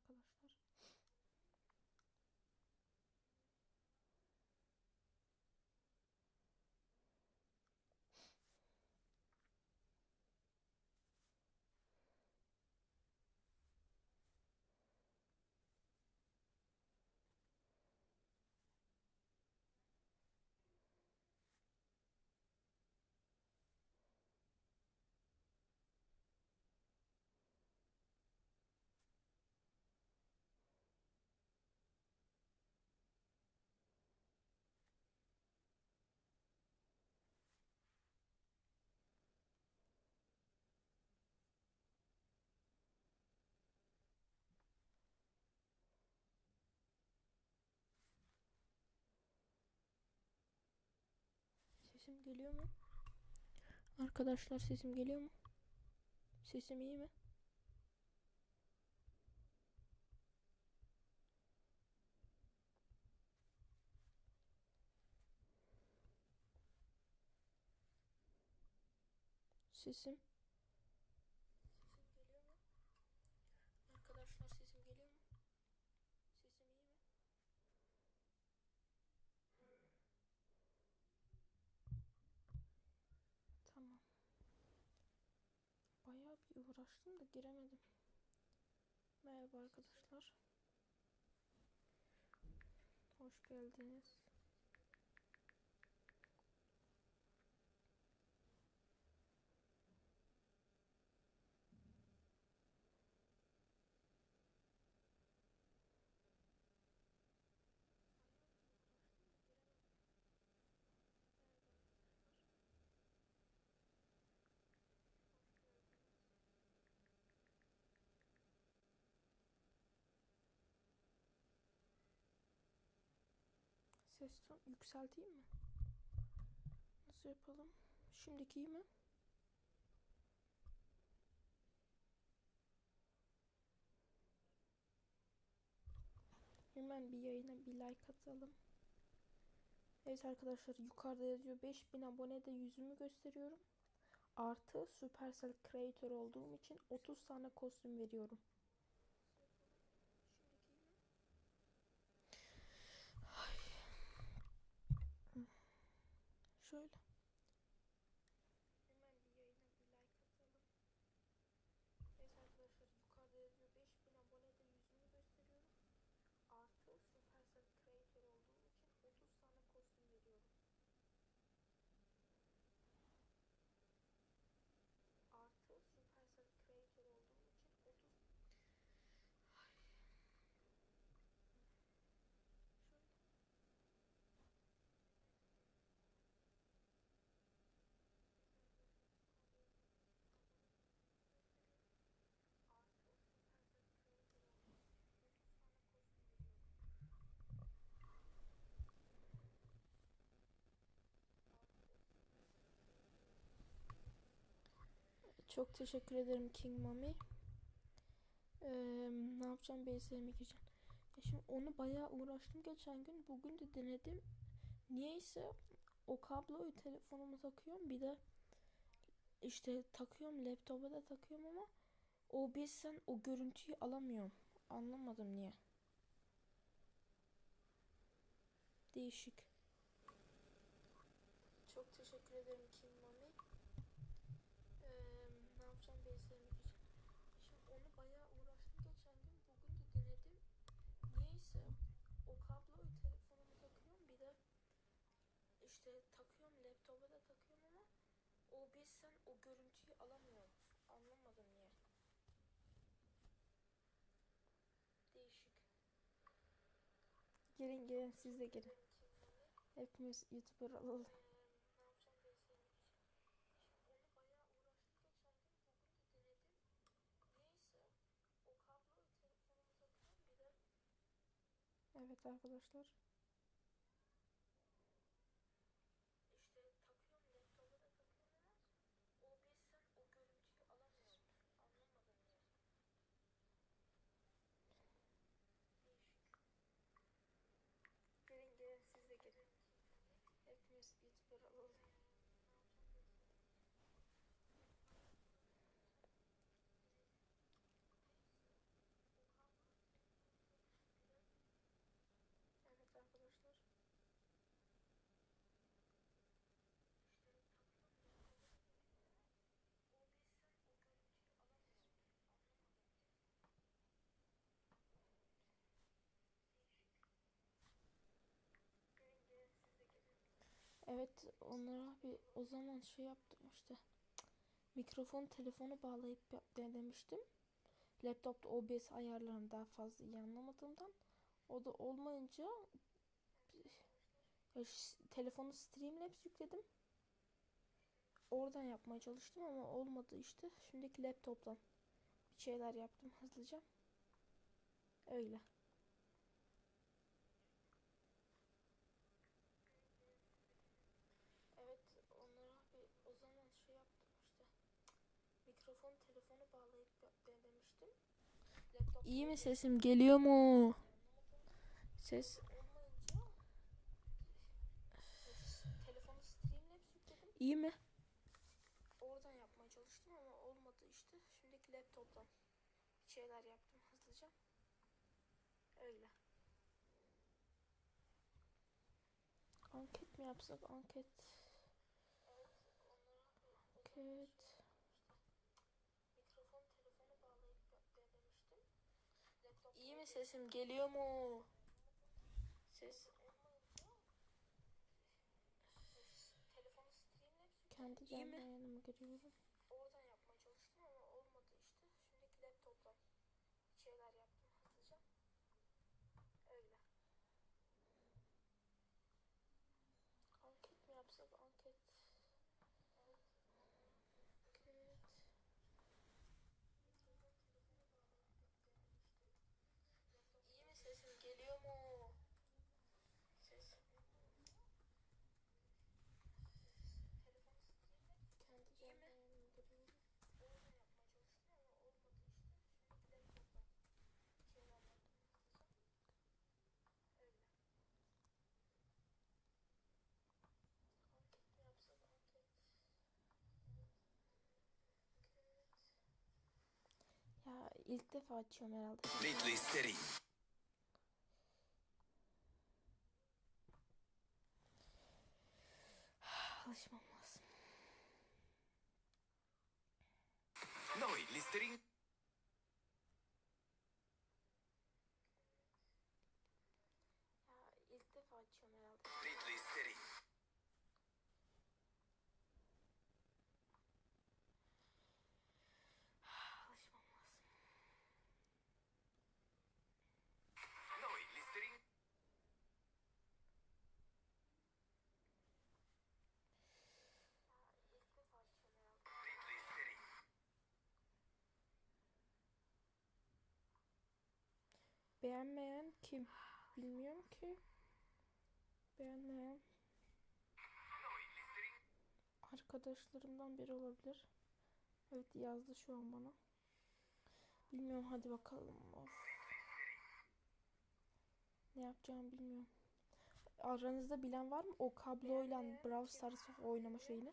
arkadaşlar. Sesim geliyor mu? Arkadaşlar sesim geliyor mu? Sesim iyi mi? Sesim. Sesim geliyor mu? Arkadaşlar sesim geliyor mu? Sesim iyi mi? Tamam. Bayağı uğraştım da giremedim. Merhaba arkadaşlar. Hoş geldiniz. Ses ton yükselteyim mi? Nasıl yapalım? Şimdiki iyi mi? Hemen bir yayına bir like atalım. Evet arkadaşlar yukarıda yazıyor 5000 abonede yüzümü gösteriyorum. Artı Supercell Creator olduğum için 30 tane kostüm veriyorum. Şöyle. Çok teşekkür ederim King Mami. Ee, ne yapacağım BS'ye mi gireceğim? Ya şimdi onu bayağı uğraştım geçen gün. Bugün de denedim. Niyeyse o kabloyu telefonuma takıyorum. Bir de işte takıyorum laptopa da takıyorum ama OBS'ten o görüntüyü alamıyorum. Anlamadım niye. Değişik. Çok teşekkür ederim King Mami. Mi gireceğim? Şimdi onu bayağı uğraştım geçen gün. Bugün de denedim. Niyeyse o kabloyu telefonuma takıyorum. Bir de işte takıyorum laptopa da takıyorum ama OBS'ten o görüntüyü alamıyorum. Anlamadım niye. Değişik. Gelin gelin siz de gelin. Hepimiz YouTuber olalım. Ne yapacağım BS'ye mi gireceğim? Şimdi onu bayağı uğraştım geçen gün. Bugün de denedim. Niyeyse o kabloyu telefonuma takıyorum. Bir de Evet arkadaşlar. İşte takıyorum laptopa da takıyorum ama OBS'ten o görüntüyü alamıyorum. Anlamadım niye. Değişik. Gelin gelin siz de gelin. Hepimiz YouTuber olalım. Evet onlara bir o zaman şey yaptım işte. Mikrofon telefonu bağlayıp yap denemiştim. Laptopta OBS ayarlarını daha fazla iyi anlamadığımdan o da olmayınca ya telefonu Streamlabs yükledim. Oradan yapmaya çalıştım ama olmadı işte. Şimdiki laptoptan bir şeyler yaptım hızlıca. Öyle. Evet onlara bir o zaman şey yaptım işte. Mikrofon telefonu bağlayıp denemiştim. Laptop İyi mi sesim geliyor mu? Ses telefonu Streamlabs yükledim. İyi mi? Oradan yapmaya çalıştım ama olmadı işte. Şimdiki laptoptan şeyler yaptım hızlıca. Öyle. Anket mi yapsak? Anket. Anket. Mikrofon telefonu bağlayıp yap denemiştim. İyi mi sesim geliyor mu? Ses kendi canlı yayınıma giriyorum. Oradan yapmaya çalıştım ama olmadı işte. Şimdiki laptoptan bir şeyler yaptım hızlıca. Öyle. Anket mi yapsak? Anket. Anket. İyi mi sesim geliyor mu? Ses. Kendi canlı yayınıma giriyorum. Oradan yapmaya çalıştım ama olmadı işte. Şimdiki laptoptan bir şeyler yaptım hızlıca. Öyle. Anket mi yapsak? Anket. Ya ilk defa açıyorum herhalde. Completely steady. Alışmam lazım. Noi, Listerine. Ya ilk defa açıyorum herhalde. Completely steady. Alışmam lazım. Noi, Listerine. Ya ilk defa açıyorum herhalde. Completely steady. Beğenmeyen kim? Bilmiyorum ki. Beğenmeyen arkadaşlarımdan biri olabilir. Evet yazdı şu an bana. Bilmiyorum hadi bakalım. Of. Ne yapacağımı bilmiyorum. Aranızda bilen var mı o kabloyla Brawl Stars oynama şeyini?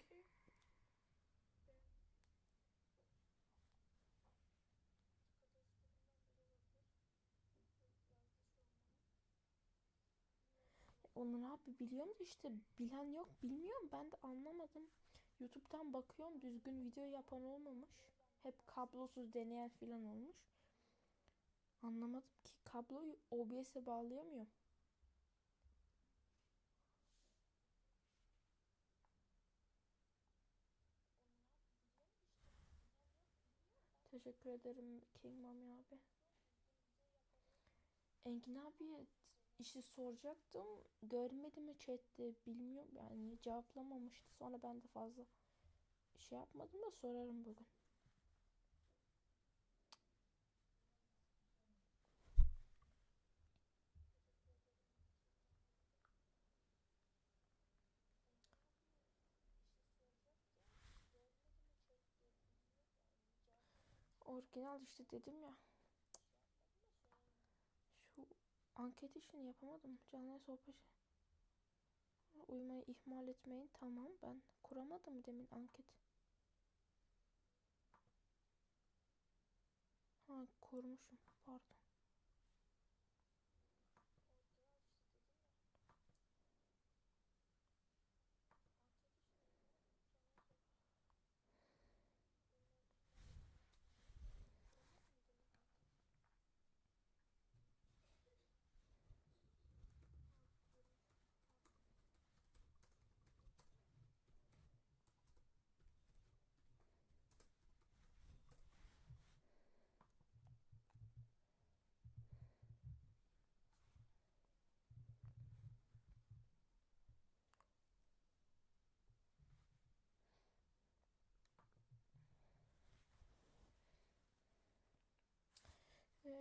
Onur abi biliyorum da işte bilen yok bilmiyorum ben de anlamadım. YouTube'dan bakıyorum düzgün video yapan olmamış. Hep kablosuz deneyen filan olmuş. Anlamadım ki kabloyu OBS'e bağlayamıyorum. Teşekkür ederim King Mami abi. Engin abiye işte soracaktım. Görmedi mi chatte bilmiyorum yani cevaplamamıştı. Sonra ben de fazla şey yapmadım da sorarım bugün. Orijinal işte dedim ya. Şu anket işini yapamadım. Canlı sohbet. Uyumayı ihmal etmeyin. Tamam ben kuramadım demin anket. Ha kurmuşum. Pardon.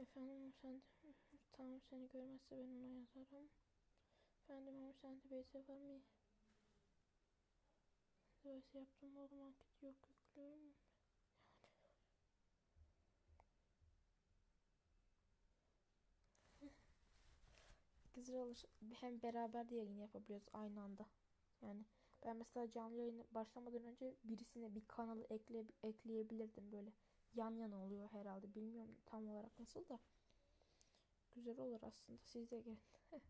Efendim sen tamam seni görmezse ben ona yazarım. Efendim ama sen de BS var mı? BS yaptım o zaman yok yüklüyorum. Güzel olur. Hem beraber de yayın yapabiliyoruz aynı anda. Yani ben mesela canlı yayını başlamadan önce birisine bir kanalı ekle, ekleyebilirdim böyle. Yan yana oluyor herhalde. Bilmiyorum tam olarak nasıl da. Güzel olur aslında. Siz de gelin.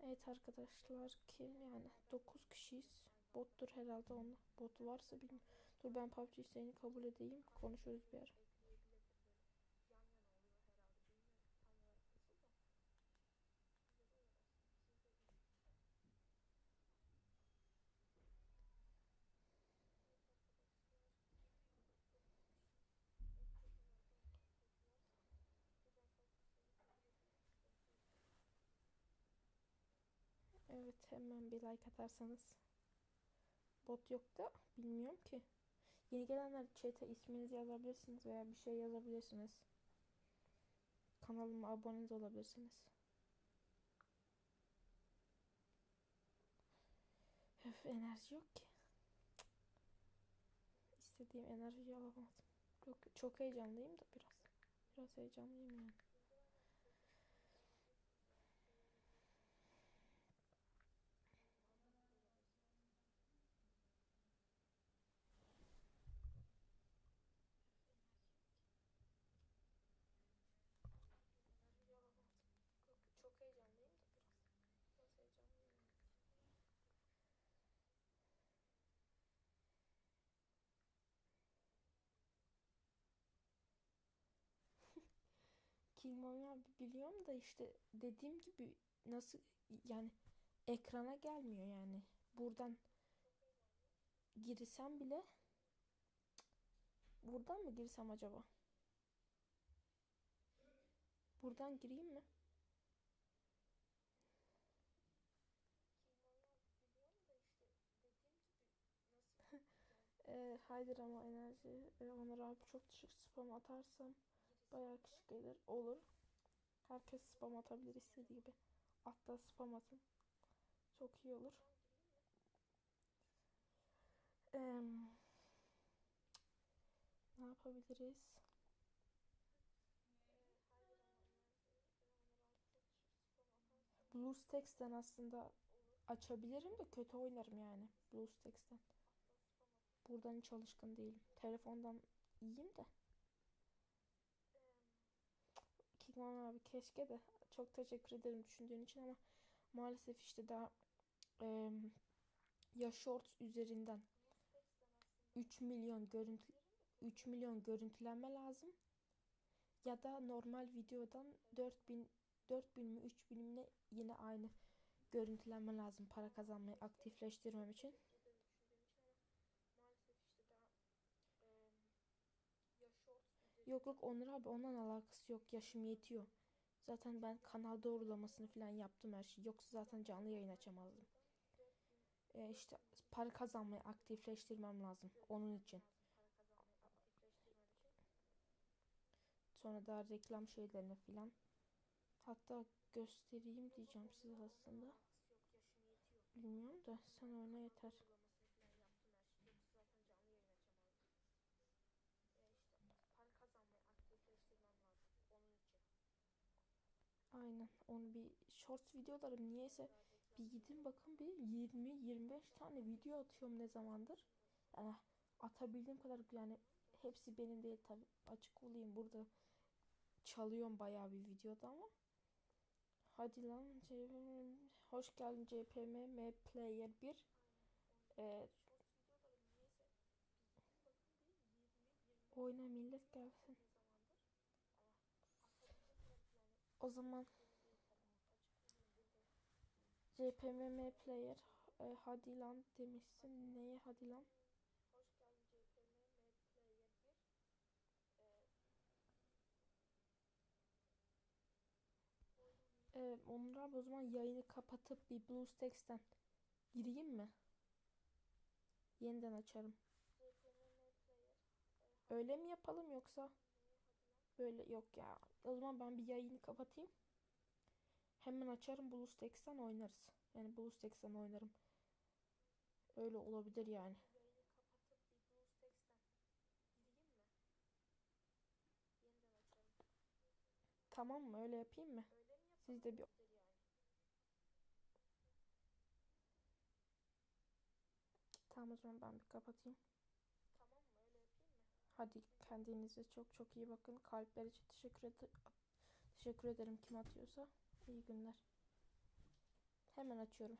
evet arkadaşlar kim yani 9 kişiyiz. Bottur herhalde onda. Bot varsa bilmiyorum. Dur ben PUBG isteğini kabul edeyim. Konuşuruz bir ara. Evet hemen bir like atarsanız. Bot yok da bilmiyorum ki. Yeni gelenler chat'e isminizi yazabilirsiniz veya bir şey yazabilirsiniz. Kanalıma abone olabilirsiniz. Öf enerji yok ki. İstediğim enerjiyi alamadım. Çok, çok heyecanlıyım da biraz. Biraz heyecanlıyım yani. Kilmami abi biliyorum da işte dediğim gibi nasıl yani ekrana gelmiyor yani. Buradan girsem bile buradan mı girsem acaba? Buradan gireyim mi? Ee, hayır ama enerji e, Onur abi çok düşük spam atarsam bayağı kişi gelir olur. Herkes spam atabilir istediği gibi. Hatta spam atın. Çok iyi olur. Eee, ne yapabiliriz? BlueStacks'ten aslında açabilirim de kötü oynarım yani BlueStacks'ten. Buradan hiç alışkın değilim. Telefondan iyiyim de. Kikman abi keşke de. Çok teşekkür ederim düşündüğün için ama maalesef işte daha e, ya Shorts üzerinden 3 milyon görüntü 3 milyon görüntülenme lazım. Ya da normal videodan 4000 4000 mi 3000 mi ne yine aynı görüntülenme lazım para kazanmayı aktifleştirmem için. Yok yok Onur abi ondan alakası yok. Yaşım yetiyor. Zaten ben kanal doğrulamasını falan yaptım her şey. Yoksa zaten canlı yayın açamazdım. Ee, işte para kazanmayı aktifleştirmem lazım. Onun için. Sonra da reklam şeylerini falan. Hatta göstereyim diyeceğim size aslında. Bilmiyorum da sen oyna yeter. Aynen. Onu bir shorts videolarım niyeyse bir gidin bakın bir 20-25 tane video atıyorum ne zamandır. Yani atabildiğim kadar yani hepsi benim değil tabi açık olayım burada çalıyorum bayağı bir videoda ama. Hadi lan CPM, hoş geldin CPM M Player 1. Ee, oyna millet gelsin. O zaman CPMM player e, hadi lan demişsin. Neye hadi lan? Ee, Onur abi o zaman yayını kapatıp bir BlueStacks'ten gireyim mi? Yeniden açarım. Öyle mi yapalım yoksa böyle yok ya. O zaman ben bir yayını kapatayım. Hemen açarım BlueStacks'ten oynarız. Yani BlueStacks'ten oynarım. Öyle olabilir yani. Tamam mı? Öyle yapayım mı? Öyle Siz de bir Tamam o zaman ben bir kapatayım. Tamam mı? Öyle yapayım mı? Hadi kendinize çok çok iyi bakın. Kalpler için teşekkür ederim. Teşekkür ederim kim atıyorsa. İyi günler. Hemen açıyorum.